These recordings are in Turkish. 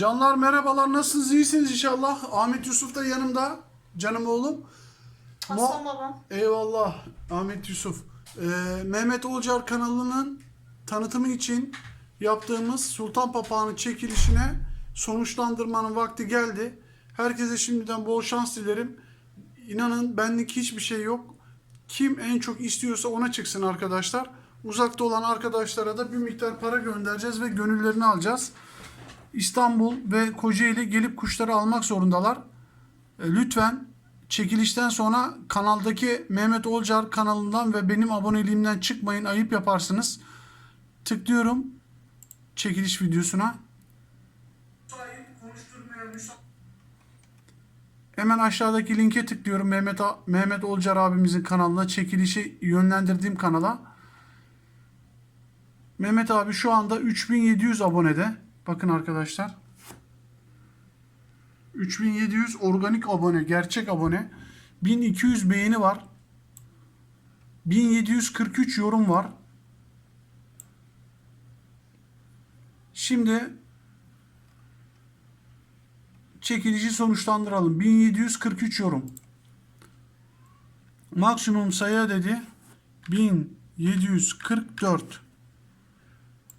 Canlar merhabalar nasılsınız iyisiniz inşallah. Ahmet Yusuf da yanımda canım oğlum. Hasan babam. Eyvallah Ahmet Yusuf. Ee, Mehmet Olcar kanalının tanıtımı için yaptığımız Sultan Papağanı çekilişine sonuçlandırmanın vakti geldi. Herkese şimdiden bol şans dilerim. İnanın benlik hiçbir şey yok. Kim en çok istiyorsa ona çıksın arkadaşlar. Uzakta olan arkadaşlara da bir miktar para göndereceğiz ve gönüllerini alacağız. İstanbul ve Kocaeli gelip kuşları almak zorundalar. E, Lütfen çekilişten sonra kanaldaki Mehmet Olcar kanalından ve benim aboneliğimden çıkmayın ayıp yaparsınız. Tıklıyorum çekiliş videosuna. Hemen aşağıdaki linke tıklıyorum Mehmet A- Mehmet Olcar abimizin kanalına çekilişi yönlendirdiğim kanala. Mehmet abi şu anda 3700 abonede. Bakın arkadaşlar. 3700 organik abone, gerçek abone. 1200 beğeni var. 1743 yorum var. Şimdi çekilişi sonuçlandıralım. 1743 yorum. Maksimum sayı dedi 1744.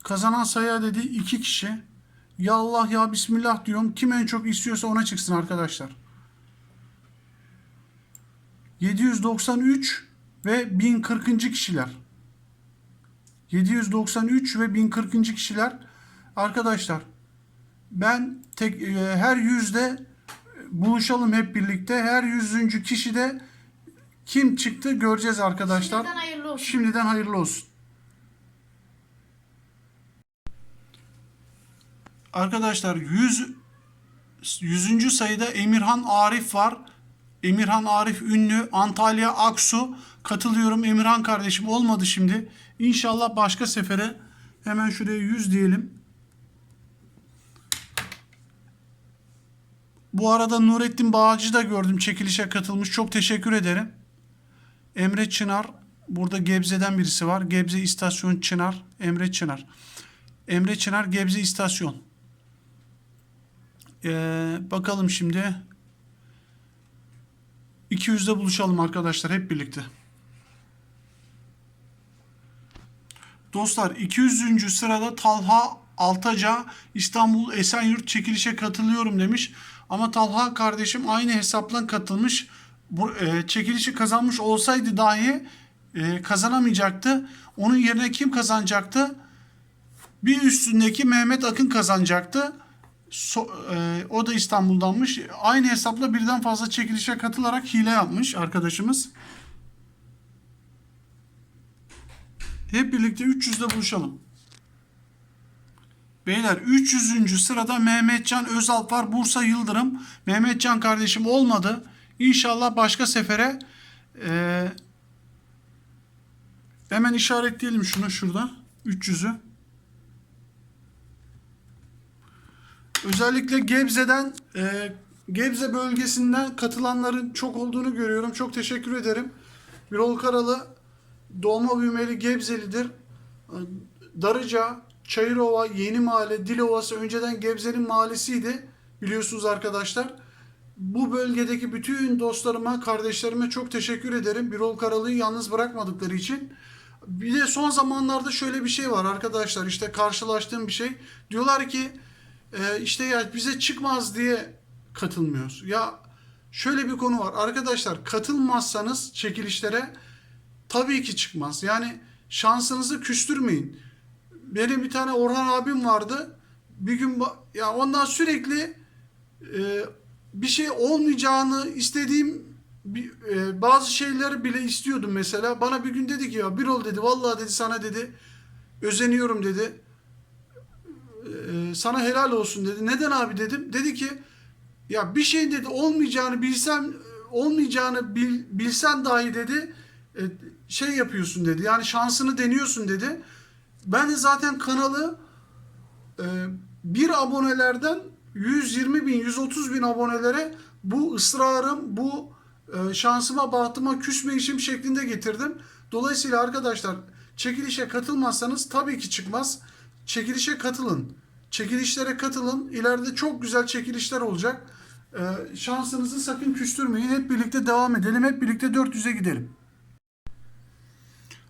Kazanan sayı dedi 2 kişi. Ya Allah ya Bismillah diyorum. Kim en çok istiyorsa ona çıksın arkadaşlar. 793 ve 1040. kişiler. 793 ve 1040. kişiler. Arkadaşlar ben tek e, her yüzde buluşalım hep birlikte. Her yüzüncü kişide kim çıktı göreceğiz arkadaşlar. Şimdiden hayırlı olsun. Şimdiden hayırlı olsun. Arkadaşlar 100 100. sayıda Emirhan Arif var. Emirhan Arif ünlü Antalya Aksu katılıyorum Emirhan kardeşim olmadı şimdi. İnşallah başka sefere hemen şuraya 100 diyelim. Bu arada Nurettin Bağcı da gördüm çekilişe katılmış. Çok teşekkür ederim. Emre Çınar. Burada Gebze'den birisi var. Gebze İstasyon Çınar. Emre Çınar. Emre Çınar Gebze İstasyon. Ee, bakalım şimdi. 200'de buluşalım arkadaşlar hep birlikte. Dostlar 200. sırada Talha Altaca İstanbul Esenyurt çekilişe katılıyorum demiş. Ama Talha kardeşim aynı hesapla katılmış. Bu e, çekilişi kazanmış olsaydı dahi e, kazanamayacaktı. Onun yerine kim kazanacaktı? Bir üstündeki Mehmet Akın kazanacaktı. So- e, o da İstanbul'danmış. Aynı hesapla birden fazla çekilişe katılarak hile yapmış arkadaşımız. Hep birlikte 300'de buluşalım. Beyler 300. sırada Mehmetcan Özalp var. Bursa Yıldırım. Mehmetcan kardeşim olmadı. İnşallah başka sefere eee, hemen işaretleyelim şunu şurada. 300'ü. Özellikle Gebze'den eee, Gebze bölgesinden katılanların çok olduğunu görüyorum. Çok teşekkür ederim. Birol Karalı doğma büyümeli Gebzelidir. Darıca, Çayırova, Yeni Mahalle, Dilovası önceden Gebze'nin mahallesiydi. Biliyorsunuz arkadaşlar. Bu bölgedeki bütün dostlarıma, kardeşlerime çok teşekkür ederim. Birol Karalı'yı yalnız bırakmadıkları için. Bir de son zamanlarda şöyle bir şey var arkadaşlar. İşte karşılaştığım bir şey. Diyorlar ki e, işte ya bize çıkmaz diye katılmıyoruz. Ya şöyle bir konu var. Arkadaşlar katılmazsanız çekilişlere tabii ki çıkmaz. Yani şansınızı küstürmeyin. Benim bir tane Orhan abim vardı. Bir gün ya ondan sürekli e, bir şey olmayacağını istediğim bir, e, bazı şeyleri bile istiyordum mesela. Bana bir gün dedi ki ya bir ol dedi. Vallahi dedi sana dedi özeniyorum dedi. E, sana helal olsun dedi. Neden abi dedim. Dedi ki ya bir şey dedi olmayacağını bilsem olmayacağını bil, bilsen dahi dedi e, şey yapıyorsun dedi. Yani şansını deniyorsun dedi. Ben de zaten kanalı e, bir abonelerden 120 bin, 130 bin abonelere bu ısrarım, bu şansıma, bahtıma küsmeyişim şeklinde getirdim. Dolayısıyla arkadaşlar çekilişe katılmazsanız tabii ki çıkmaz. Çekilişe katılın. Çekilişlere katılın. İleride çok güzel çekilişler olacak. Ee, şansınızı sakın küstürmeyin. Hep birlikte devam edelim. Hep birlikte 400'e gidelim.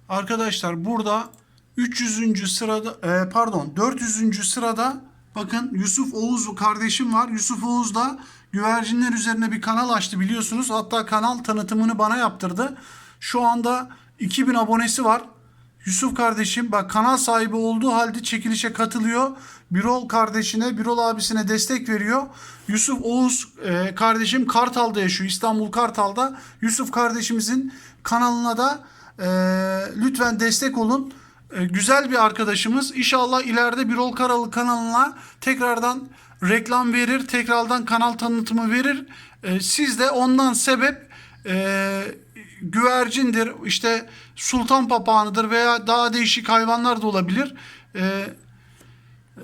Arkadaşlar burada 300. sırada e, pardon 400. sırada bakın Yusuf Oğuz kardeşim var. Yusuf Oğuz da güvercinler üzerine bir kanal açtı biliyorsunuz. Hatta kanal tanıtımını bana yaptırdı. Şu anda 2000 abonesi var. Yusuf kardeşim bak kanal sahibi olduğu halde çekilişe katılıyor. Birol kardeşine, Birol abisine destek veriyor. Yusuf Oğuz e, kardeşim Kartal'da yaşıyor. İstanbul Kartal'da. Yusuf kardeşimizin kanalına da e, lütfen destek olun. E, güzel bir arkadaşımız. İnşallah ileride Birol Karalı kanalına tekrardan reklam verir. Tekrardan kanal tanıtımı verir. E, siz de ondan sebep e, güvercindir, işte sultan papağanıdır veya daha değişik hayvanlar da olabilir. E, e,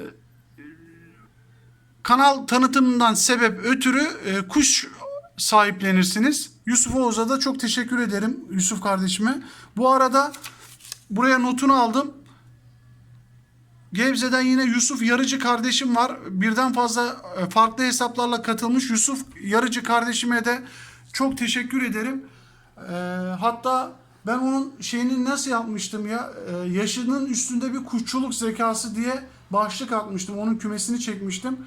kanal tanıtımından sebep ötürü e, kuş sahiplenirsiniz. Yusuf Oğuz'a da çok teşekkür ederim Yusuf kardeşime. Bu arada buraya notunu aldım. Gebze'den yine Yusuf Yarıcı kardeşim var. Birden fazla e, farklı hesaplarla katılmış. Yusuf Yarıcı kardeşime de çok teşekkür ederim. E, hatta ben onun şeyini nasıl yapmıştım ya? E, yaşının üstünde bir kuşçuluk zekası diye başlık atmıştım. Onun kümesini çekmiştim.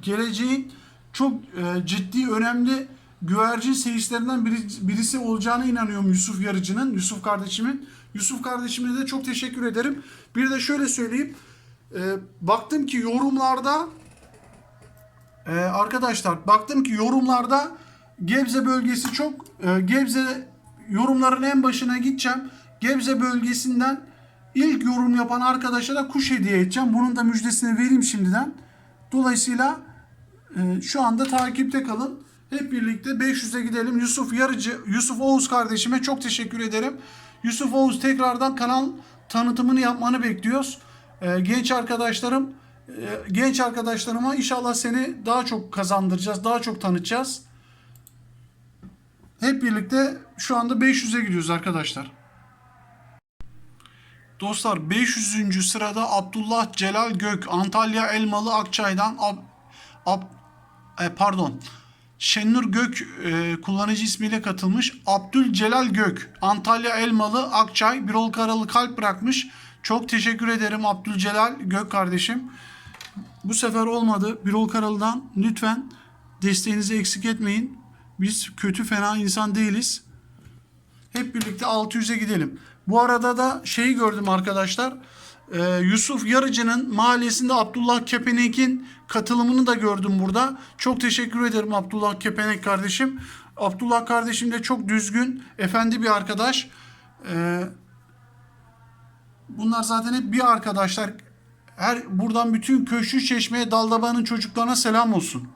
Geleceğin çok e, ciddi, önemli güvercin seyislerinden biri, birisi olacağına inanıyorum Yusuf Yarıcı'nın, Yusuf kardeşimin. Yusuf kardeşime de çok teşekkür ederim. Bir de şöyle söyleyeyim. E, baktım ki yorumlarda e, arkadaşlar baktım ki yorumlarda Gebze bölgesi çok e, Gebze yorumların en başına gideceğim. Gebze bölgesinden ilk yorum yapan arkadaşa da kuş hediye edeceğim. Bunun da müjdesini vereyim şimdiden. Dolayısıyla e, şu anda takipte kalın. Hep birlikte 500'e gidelim. Yusuf Yarıcı, Yusuf Oğuz kardeşime çok teşekkür ederim. Yusuf Oğuz tekrardan kanal tanıtımını yapmanı bekliyoruz. E, genç arkadaşlarım, e, genç arkadaşlarıma inşallah seni daha çok kazandıracağız, daha çok tanıtacağız. Hep birlikte şu anda 500'e gidiyoruz arkadaşlar. Dostlar 500. sırada Abdullah Celal Gök Antalya Elmalı Akçay'dan Ab, Ab- e, pardon Şenur Gök e, kullanıcı ismiyle katılmış. Abdül Celal Gök Antalya Elmalı Akçay Birol Karalı kalp bırakmış. Çok teşekkür ederim Abdül Celal Gök kardeşim. Bu sefer olmadı. Birol Karalı'dan lütfen desteğinizi eksik etmeyin. Biz kötü fena insan değiliz. Hep birlikte 600'e gidelim. Bu arada da şeyi gördüm arkadaşlar. Ee, Yusuf Yarıcı'nın mahallesinde Abdullah Kepenek'in katılımını da gördüm burada. Çok teşekkür ederim Abdullah Kepenek kardeşim. Abdullah kardeşim de çok düzgün, efendi bir arkadaş. Ee, bunlar zaten hep bir arkadaşlar. Her buradan bütün Köşkü Çeşme'ye Daldaban'ın çocuklarına selam olsun.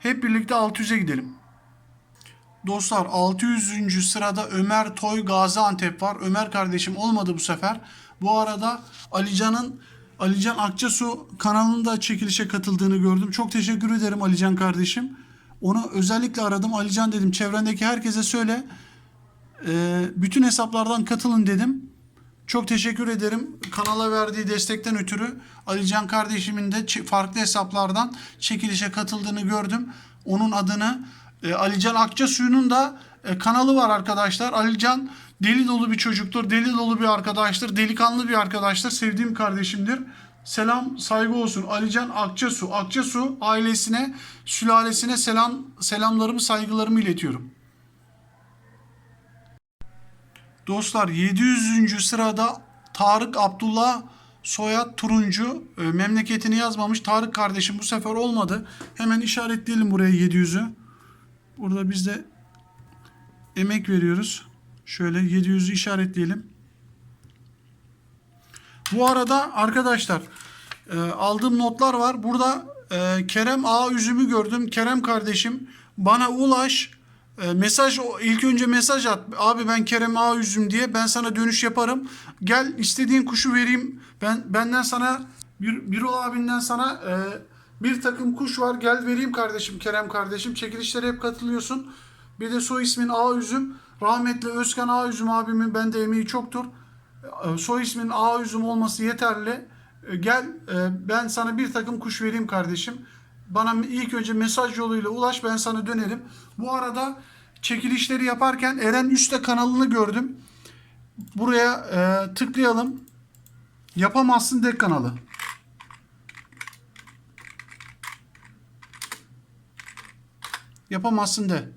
Hep birlikte 600'e gidelim. Dostlar 600. sırada Ömer Toy Gaziantep var. Ömer kardeşim olmadı bu sefer. Bu arada Alican'ın Alican Akçasu kanalında çekilişe katıldığını gördüm. Çok teşekkür ederim Alican kardeşim. Onu özellikle aradım. Alican dedim çevrendeki herkese söyle. Ee, bütün hesaplardan katılın dedim. Çok teşekkür ederim kanala verdiği destekten ötürü. Alican kardeşimin de farklı hesaplardan çekilişe katıldığını gördüm. Onun adını e, Alican Akçasuyu'nun da e, kanalı var arkadaşlar. Alican deli dolu bir çocuktur, deli dolu bir arkadaştır, delikanlı bir arkadaştır, sevdiğim kardeşimdir. Selam, saygı olsun. Alican Akçasu, Akçasu ailesine, sülalesine selam selamlarımı, saygılarımı iletiyorum. Dostlar 700. sırada Tarık Abdullah Soyad Turuncu e, memleketini yazmamış. Tarık kardeşim bu sefer olmadı. Hemen işaretleyelim buraya 700'ü. Burada biz de emek veriyoruz. Şöyle 700'ü işaretleyelim. Bu arada arkadaşlar e, aldığım notlar var. Burada e, Kerem A üzümü gördüm. Kerem kardeşim bana ulaş. E, mesaj ilk önce mesaj at. Abi ben Kerem A üzüm diye ben sana dönüş yaparım. Gel istediğin kuşu vereyim. Ben benden sana bir Birol abinden sana e, bir takım kuş var. Gel vereyim kardeşim Kerem kardeşim. Çekilişlere hep katılıyorsun. Bir de soy ismin A üzüm. Rahmetli Özkan A üzüm abimin bende emeği çoktur. E, soy ismin A üzüm olması yeterli. E, Gel e, ben sana bir takım kuş vereyim kardeşim. Bana ilk önce mesaj yoluyla ulaş ben sana dönerim. Bu arada çekilişleri yaparken Eren Üste kanalını gördüm. Buraya e, tıklayalım. Yapamazsın de kanalı. Yapamazsın de.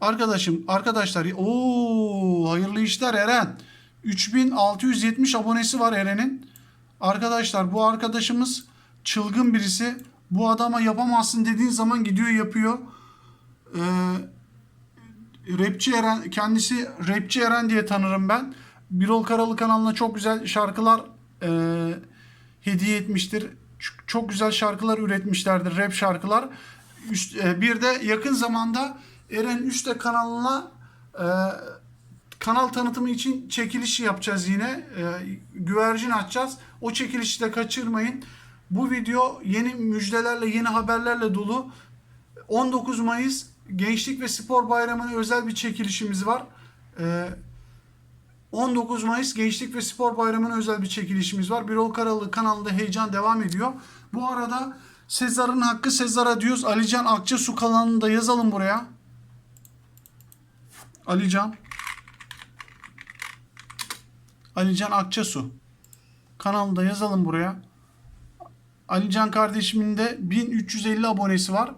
Arkadaşım, arkadaşlar, ooo hayırlı işler Eren. 3670 abonesi var Eren'in. Arkadaşlar bu arkadaşımız çılgın birisi. Bu adama yapamazsın dediğin zaman gidiyor yapıyor. Ee, rapçi Eren, kendisi rapçi Eren diye tanırım ben. Birol Karalı kanalına çok güzel şarkılar e, hediye etmiştir. Çok güzel şarkılar üretmişlerdir, rap şarkılar. Üst, e, bir de yakın zamanda Eren Üste kanalına e, kanal tanıtımı için çekiliş yapacağız yine. E, güvercin açacağız. O çekilişi de kaçırmayın. Bu video yeni müjdelerle, yeni haberlerle dolu. 19 Mayıs Gençlik ve Spor Bayramı'na özel bir çekilişimiz var. E, 19 Mayıs Gençlik ve Spor Bayramı'na özel bir çekilişimiz var. Birol Karalı kanalında heyecan devam ediyor. Bu arada Sezar'ın hakkı Sezar'a diyoruz. Alican Akçasu kanalını da yazalım buraya. Alican. Alican Akçasu. Kanalında yazalım buraya. Alican kardeşimin de 1350 abonesi var.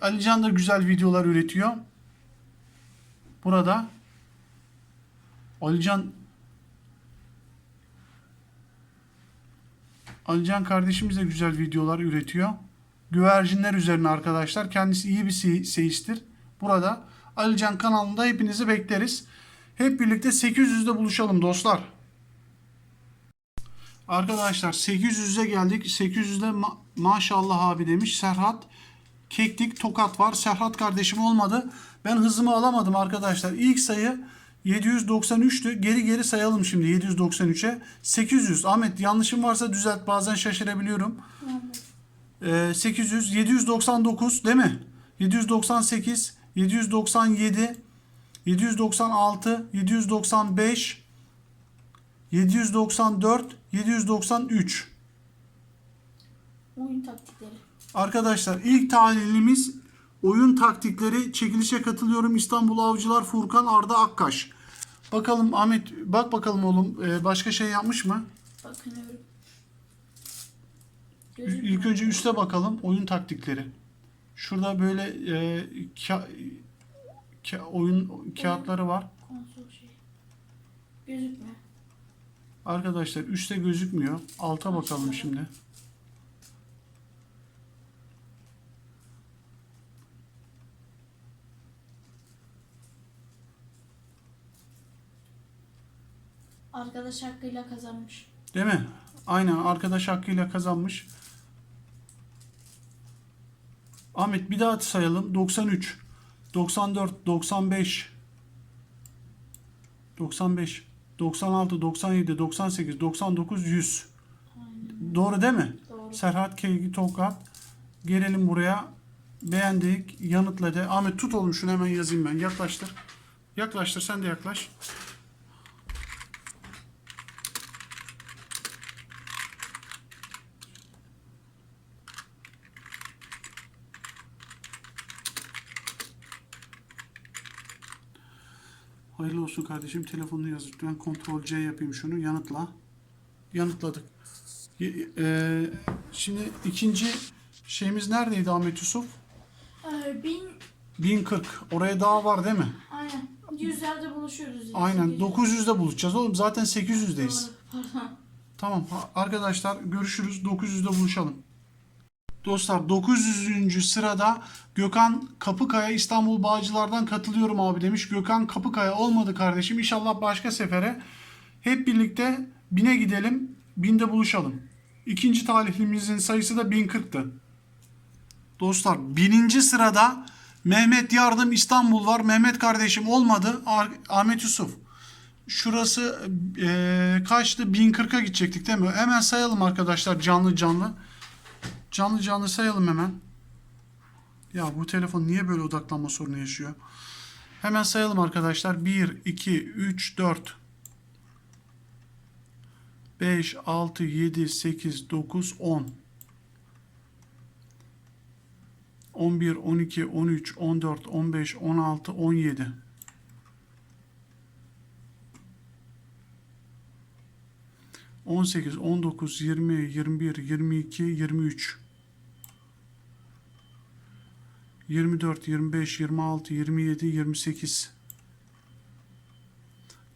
Alican da güzel videolar üretiyor. Burada. Alican Alican kardeşimiz de güzel videolar üretiyor. Güvercinler üzerine arkadaşlar. Kendisi iyi bir se- seyistir. Burada Alican kanalında hepinizi bekleriz. Hep birlikte 800'de buluşalım dostlar. Arkadaşlar 800'e geldik. 800'de ma- maşallah abi demiş Serhat. Keklik Tokat var. Serhat kardeşim olmadı. Ben hızımı alamadım arkadaşlar. İlk sayı 793'tü. Geri geri sayalım şimdi 793'e. 800. Ahmet yanlışım varsa düzelt. Bazen şaşırabiliyorum. Ee, 800, 799 değil mi? 798, 797, 796, 795, 794, 793. Oyun taktikleri. Arkadaşlar ilk tahlilimiz oyun taktikleri çekilişe katılıyorum İstanbul Avcılar Furkan Arda Akkaş. Bakalım Ahmet bak bakalım oğlum e, başka şey yapmış mı? Bakınıyorum. İlk önce üste bakalım oyun taktikleri. Şurada böyle e, ka- ka- oyun kağıtları var. Konsol şey. Gözükmüyor. Arkadaşlar üstte gözükmüyor. Alta bakalım şimdi. Arkadaş hakkıyla kazanmış. Değil mi? Aynen arkadaş hakkıyla kazanmış. Ahmet bir daha sayalım. 93, 94, 95, 95, 96, 97, 98, 99, 100. Aynen. Doğru değil mi? Doğru. Serhat Keygi Tokat. Gelelim buraya. Beğendik. Yanıtladı. Ahmet tut oğlum şunu hemen yazayım ben. Yaklaştır. Yaklaştır sen de yaklaş. Hayırlı olsun kardeşim. Telefonunu yaz lütfen. Kontrol C yapayım şunu. Yanıtla. Yanıtladık. Y- e, şimdi ikinci şeyimiz neredeydi Ahmet Yusuf? Ee, bin... 1040. Oraya daha var değil mi? Aynen. Yüzlerde buluşuyoruz. yani. Aynen. Sekiz- 900'de buluşacağız oğlum. Zaten 800'deyiz. Doğru. Pardon. Tamam arkadaşlar görüşürüz. 900'de buluşalım. Dostlar 900. sırada Gökhan Kapıkaya İstanbul Bağcılar'dan katılıyorum abi demiş. Gökhan Kapıkaya olmadı kardeşim. İnşallah başka sefere hep birlikte bine gidelim. Binde buluşalım. İkinci talihlimizin sayısı da 1040'tı. Dostlar bininci sırada Mehmet Yardım İstanbul var. Mehmet kardeşim olmadı. Ah- Ahmet Yusuf. Şurası eee kaçtı? 1040'a gidecektik değil mi? Hemen sayalım arkadaşlar canlı canlı. Canlı canlı sayalım hemen. Ya bu telefon niye böyle odaklanma sorunu yaşıyor? Hemen sayalım arkadaşlar. 1, 2, 3, 4. 5, 6, 7, 8, 9, 10. 11, 12, 13, 14, 15, 16, 17. On sekiz, on dokuz, yirmi, yirmi bir, yirmi iki, yirmi üç. 24, 25, 26, 27, 28,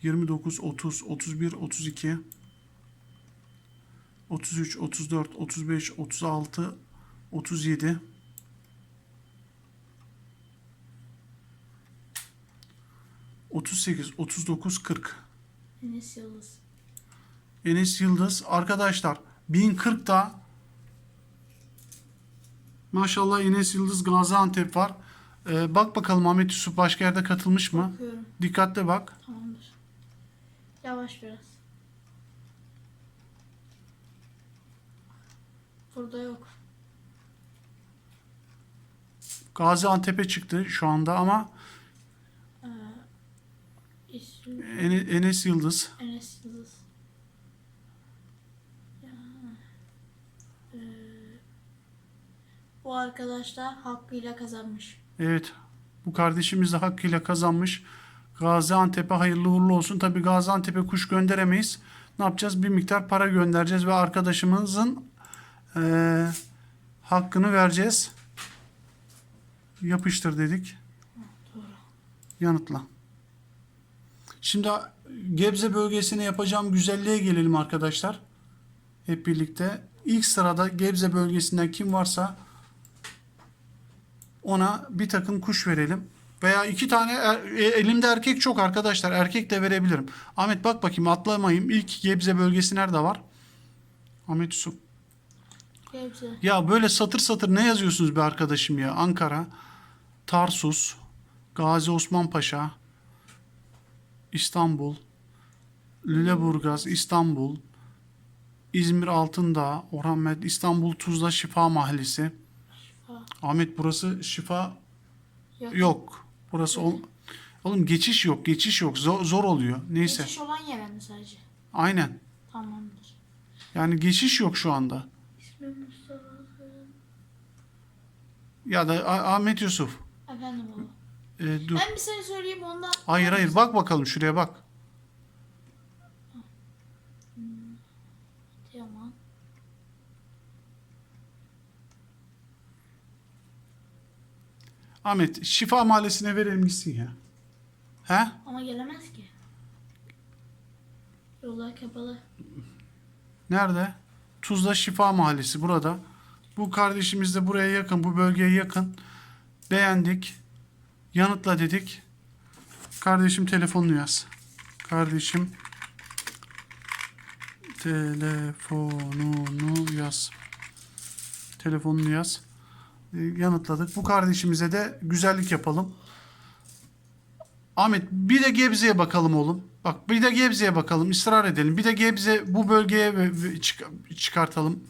29, 30, 31, 32, 33, 34, 35, 36, 37, 38, 39, 40. Enes Yıldız. Enes Yıldız. Arkadaşlar 1040 da maşallah Enes Yıldız Gaziantep var. Ee, bak bakalım Ahmet Yusuf başka yerde katılmış mı? Bakıyorum. Dikkatle bak. Tamamdır. Yavaş biraz. Burada yok. Gaziantep'e çıktı şu anda ama Ee, İsmi Ene- Enes Yıldız. Enes Yıldız. Ya, ee, bu arkadaş da hakkıyla kazanmış. Evet. Bu kardeşimiz de hakkıyla kazanmış. Gaziantep'e hayırlı uğurlu olsun. Tabi Gaziantep'e kuş gönderemeyiz. Ne yapacağız? Bir miktar para göndereceğiz ve arkadaşımızın eee, hakkını vereceğiz. Yapıştır dedik. Doğru. Yanıtla. Şimdi Gebze bölgesine yapacağım güzelliğe gelelim arkadaşlar. Hep birlikte. İlk sırada Gebze bölgesinden kim varsa ona bir takım kuş verelim. Veya iki tane er- e, elimde erkek çok arkadaşlar. Erkek de verebilirim. Ahmet bak bakayım atlamayayım. İlk Gebze bölgesi nerede var? Ahmet Yusuf. Gebze. Ya böyle satır satır ne yazıyorsunuz be arkadaşım ya? Ankara, Tarsus, Gazi Osman Paşa, İstanbul, Lüleburgaz, İstanbul, İzmir Altındağ, Orhan Met, İstanbul Tuzla Şifa Mahallesi. Ahmet burası şifa Yok. yok. Burası ol- Oğlum geçiş yok, geçiş yok. Zor, zor oluyor. Neyse. Geçiş olan yer mi sadece? Aynen. Tamamdır. Yani geçiş yok şu anda. İsmim Mustafa. Ya da Ah- Ahmet Yusuf. Efendim baba. e, dur. Ben bir seni söyleyeyim ondan. Hayır hayır bak bakalım şuraya bak. Ahmet Şifa Mahallesi'ne verelim gitsin ya. He? Ama gelemez ki. Yollar kapalı. Nerede? Tuzla Şifa Mahallesi burada. Bu kardeşimiz de buraya yakın, bu bölgeye yakın. Beğendik. Yanıtla dedik. Kardeşim telefonunu yaz. Kardeşim telefonunu yaz. Telefonunu yaz. Ee, Yanıtladık. Bu kardeşimize de güzellik yapalım. Ahmet bir de Gebze'ye bakalım oğlum. Bak bir de Gebze'ye bakalım. ısrar edelim. Bir de Gebze bu bölgeye çıkartalım.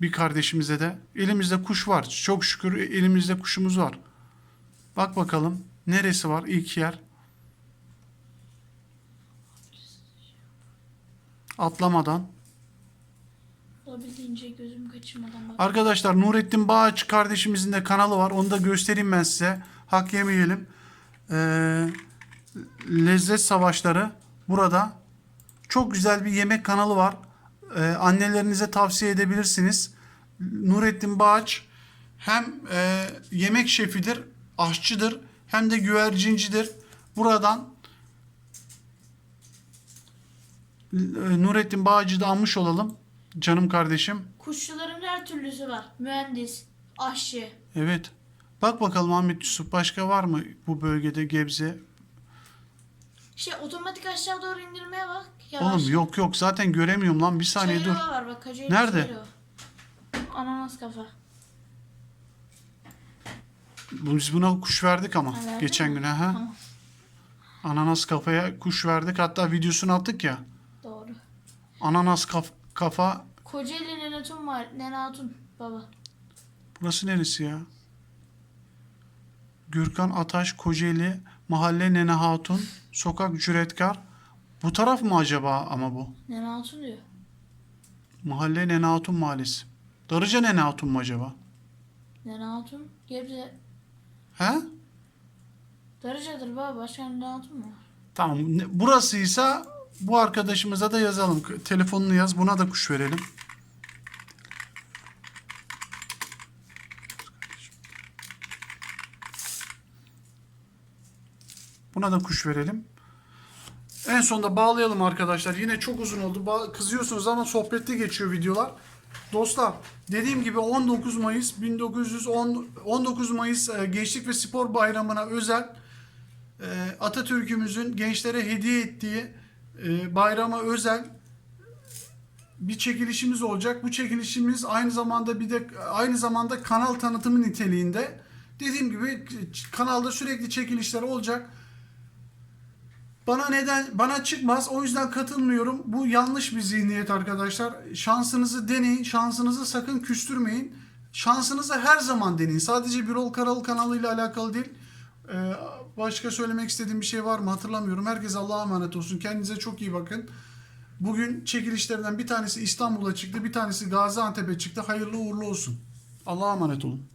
Bir kardeşimize de. Elimizde kuş var. Çok şükür elimizde kuşumuz var. Bak bakalım. Neresi var ilk yer? Atlamadan. Olabildiğince gözüm kaçırmadan bak. Arkadaşlar Nurettin Bağaç kardeşimizin de kanalı var. Onu da göstereyim ben size. Hak yemeyelim. Ee, Lezzet Savaşları burada. Çok güzel bir yemek kanalı var. Ee, annelerinize tavsiye edebilirsiniz. Nurettin Bağaç hem e, yemek şefidir, aşçıdır hem de güvercincidir. Buradan e, Nurettin Bağcı da almış olalım. Canım kardeşim. Kuşçuların her türlüsü var. Mühendis, aşçı. Evet. Bak bakalım Ahmet Yusuf başka var mı bu bölgede Gebze? Şey otomatik aşağı doğru indirmeye bak. Yavaş. Oğlum yok yok zaten göremiyorum lan bir saniye dur. Çayırova var bak. Kocaeli Nerede? Çayırova. Ananas kafa. Bu- Biz buna kuş verdik ama Ha, verdin geçen mi? gün ha. Tamam. Ananas kafaya kuş verdik hatta videosunu attık ya. Doğru. Ananas kaf- kafa Kocaeli Nenatun var. Nenatun baba. burası neresi ya? Gürkan Ataş Kocaeli Mahalle Nene Hatun Sokak Cüretkar. Bu taraf mı acaba ama bu? Nenatun diyor. Mahalle Nene Hatun Mahallesi. Darıca Nene Hatun mu acaba? Nene Hatun. Gebze. He? Darıca'dır baba. Başka Nene Hatun mu? Tamam. Burasıysa bu arkadaşımıza da yazalım. Telefonunu yaz. Buna da kuş verelim. Buna da kuş verelim. En sonunda bağlayalım arkadaşlar. Yine çok uzun oldu. Kızıyorsunuz ama sohbetli geçiyor videolar. Dostlar dediğim gibi 19 Mayıs 1910 19 Mayıs e, Gençlik ve Spor Bayramı'na özel e, Atatürk'ümüzün gençlere hediye ettiği e, bayrama özel bir çekilişimiz olacak. Bu çekilişimiz aynı zamanda bir de aynı zamanda kanal tanıtımı niteliğinde. Dediğim gibi kanalda sürekli çekilişler olacak. Bana neden bana çıkmaz. O yüzden katılmıyorum. Bu yanlış bir zihniyet arkadaşlar. Şansınızı deneyin. Şansınızı sakın küstürmeyin. Şansınızı her zaman deneyin. Sadece Birol Karalı kanalıyla alakalı değil. Ee, başka söylemek istediğim bir şey var mı hatırlamıyorum. Herkes Allah'a emanet olsun. Kendinize çok iyi bakın. Bugün çekilişlerden bir tanesi İstanbul'a çıktı. Bir tanesi Gaziantep'e çıktı. Hayırlı uğurlu olsun. Allah'a emanet olun.